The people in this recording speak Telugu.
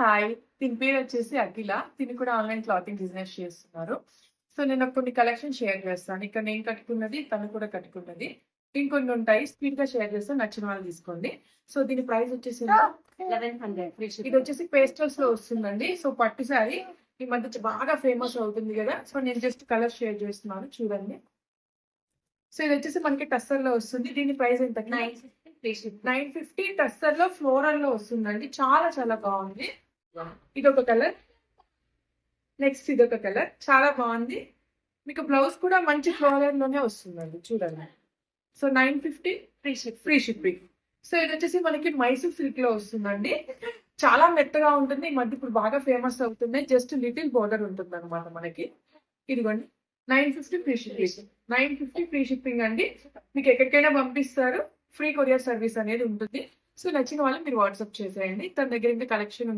హాయ్. దీని పేరు వచ్చేసి అఖిల. తిని కూడా ఆన్లైన్ క్లాతింగ్ బిజినెస్ చేస్తున్నారు. సో నేను కొన్ని కలెక్షన్ షేర్ చేస్తాను. ఇక్కడ నేను కట్టుకున్నది తను కూడా కట్టుకున్నది ఇంకొన్ని ఉంటాయి. స్పీడ్గా షేర్ చేస్తాను. నచ్చిన వాళ్ళు తీసుకోండి. సో దీని ప్రైస్ వచ్చేసి ఇది వచ్చేసి పేస్టల్స్లో వస్తుందండి. సో పట్టు సారీ. ఈ మధ్య బాగా ఫేమస్ అవుతుంది కదా. సో నేను జస్ట్ కలర్ షేర్ చేస్తున్నాను. చూడండి. సో ఇది వచ్చేసి మనకి టస్సర్లో వస్తుంది. దీని ప్రైస్ ఎంత? నైన్ ఫిఫ్టీ టస్సర్లో ఫ్లోరల్లో వస్తుందండి. చాలా చాలా బాగుంది. ఇది ఒక కలర్. నెక్స్ట్ ఇది ఒక కలర్. చాలా బాగుంది. మీకు బ్లౌజ్ కూడా మంచి ఫ్లోరల్లోనే వస్తుందండి చూడండి. So nine fifty free ship free shipping so ఇది వచ్చేసి మనకి మైసూర్ సిల్క్లో వస్తుందండి. చాలా మెత్తగా ఉంటుంది. ఈ మధ్య ఇప్పుడు బాగా ఫేమస్ అవుతుంది జస్ట్ లిటిల్ బోర్డర్ ఉంటుంది అనమాట మనకి. ఇదిగోండి. Nine fifty free shipping nine fifty free shipping అండి. మీకు ఎక్కడికైనా పంపిస్తారు. ఫ్రీ కొరియర్ సర్వీస్ అనేది ఉంటుంది. సో నచ్చిన వాళ్ళు మీరు వాట్సాప్ చేసేయండి. తన దగ్గర ఇంకా కలెక్షన్